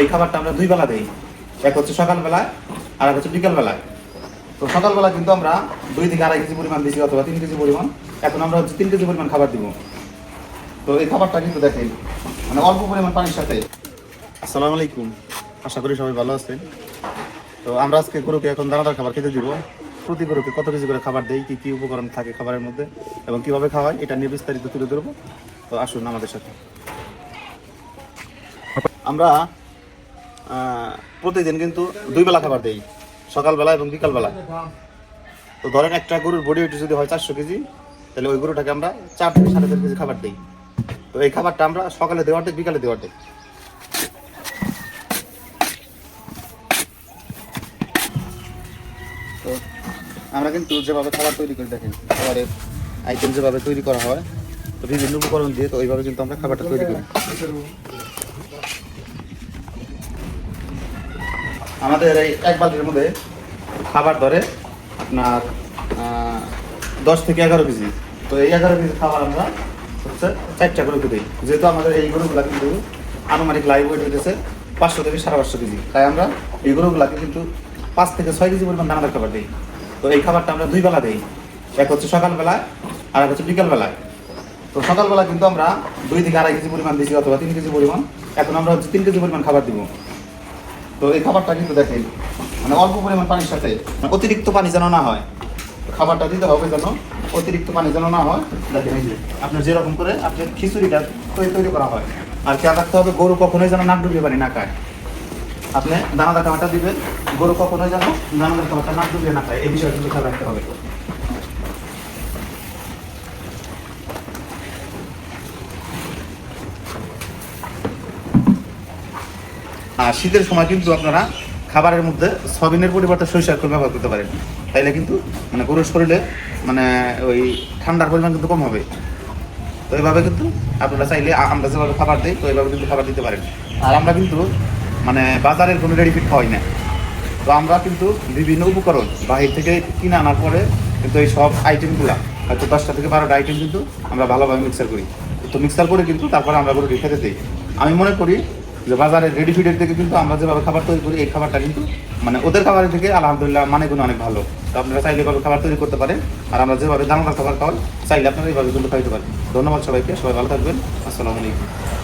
এই খাবারটা আমরা দুই বেলা দিই। এক হচ্ছে সকালবেলায় আর এক হচ্ছে বিকালবেলায়। তো সকালবেলা কিন্তু আমরা দুই থেকে আড়াই কেজি পরিমাণ দিয়েছি অথবা তিন কেজি পরিমাণ। এখন আমরা হচ্ছে তিন কেজি পরিমাণ খাবার দিব। তো এই খাবারটা কিন্তু দেখেন মানে অল্প পরিমাণ পানির সাথে। আসসালামু আলাইকুম। আশা করি সবাই ভালো আছেন। তো আমরা আজকে গরুকে এখন দানাদার খাবার খেতে দিব। প্রতি গরুকে কত কেজি করে খাবার দেই? কি কি উপকরণ থাকে খাবারের মধ্যে? এবং কীভাবে খাওয়াই এটা নিয়ে বিস্তারিত তুলে ধরবো। তো আসুন আমাদের সাথে। আমরা প্রতিদিন কিন্তু দুই বেলা খাবার দেই, সকালবেলা এবং বিকালবেলা। তো ধরেন একটা গরুর বডি ওয়েট যদি হয় চারশো কেজি, তাহলে ওই গরুটাকে আমরা চার থেকে সাড়ে চার কেজি খাবার দিই। তো এই খাবারটা আমরা সকালে দেওয়ার দিই বিকালে দেওয়ার দিই তো আমরা কিন্তু যেভাবে খাবার তৈরি করে, দেখেন, খাবারের আইটেম যেভাবে তৈরি করা হয়, তো বিভিন্ন উপকরণ দিয়ে তো ওইভাবে কিন্তু আমরা খাবারটা তৈরি করি। আমাদের এই এক বালতির মধ্যে খাবার ধরে আপনার দশ থেকে এগারো কেজি। তো এই এগারো কেজি খাবার আমরা হচ্ছে চারটা গরুকে দিই। যেহেতু আমাদের এই গরুগুলা কিন্তু আনুমানিক লাইভ ওয়েট হইতেছে পাঁচশো থেকে সাড়ে পাঁচশো কেজি। তাই আমরা এই গরুগুলাকে কিন্তু পাঁচ থেকে ছয় কেজি পরিমাণ দানাদার খাবার দিই। তো এই খাবারটা আমরা দুই বেলা দিই। এক হচ্ছে সকালবেলায় আর এক হচ্ছে বিকালবেলায়। তো সকালবেলা কিন্তু আমরা দুই থেকে আড়াই কেজি পরিমাণ দিয়েছি অথবা তিন কেজি পরিমাণ। এখন আমরা হচ্ছে তিন কেজি পরিমাণ খাবার দিব। তো এই খাবারটা কিন্তু দেখেন মানে অল্প পরিমাণ পানির সাথে মানে অতিরিক্ত পানি যেন না হয়। খাবারটা দিতে হবে যেন অতিরিক্ত পানি যেন না হয়। দেখেন এই যে, আপনার যেরকম করে আপনার খিচুড়িটা তৈরি তৈরি করা হয়। আর খেয়াল রাখতে হবে, গরু কখনোই যেন নাক ডুবিয়ে পানি না খায়। আপনি দানাদার খাবারটা দিবেন, গরু কখনোই যেন দানাদার খাবারটা নাক ডুবিয়ে না খায়। এই বিষয়ে কিন্তু খেয়াল রাখতে হবে। আর শীতের সময় কিন্তু আপনারা খাবারের মধ্যে সবিনের পরিবর্তে সরিষার তেল ব্যবহার করতে পারেন। তাইলে কিন্তু মানে গরুর শরীরে মানে ওই ঠান্ডার পরিমাণ কিন্তু কম হবে। তো এইভাবে কিন্তু আপনারা চাইলে আমরা যেভাবে খাবার দিই, তো এইভাবে কিন্তু খাবার দিতে পারেন। আর আমরা কিন্তু মানে বাজারের কোনো রেডিফিট খাওয়াই না। তো আমরা কিন্তু বিভিন্ন উপকরণ বাহির থেকে কিনে আনার পরে কিন্তু এই সব আইটেমগুলো হয়তো দশটা থেকে বারোটা আইটেম কিন্তু আমরা ভালোভাবে মিক্সার করি। তো মিক্সার করে কিন্তু তারপরে আমরা গরুকে খেতে দিই। আমি মনে করি যে বাজারের রেডি ফিডের থেকে কিন্তু আমরা যেভাবে খাবার তৈরি করি, এই খাবারটা কিন্তু মানে ওদের খাবারের থেকে আলহামদুলিল্লাহ মানে গুণ অনেক ভালো। তো আপনারা চাইলে এভাবে খাবার তৈরি করতে পারেন। আর আমরা যেভাবে দানাদার খাবার খাওয়াই, চাইলে আপনারা এইভাবে কিন্তু খাইতে পারেন। ধন্যবাদ সবাইকে, সবাই ভালো থাকবেন। আসসালামু আলাইকুম।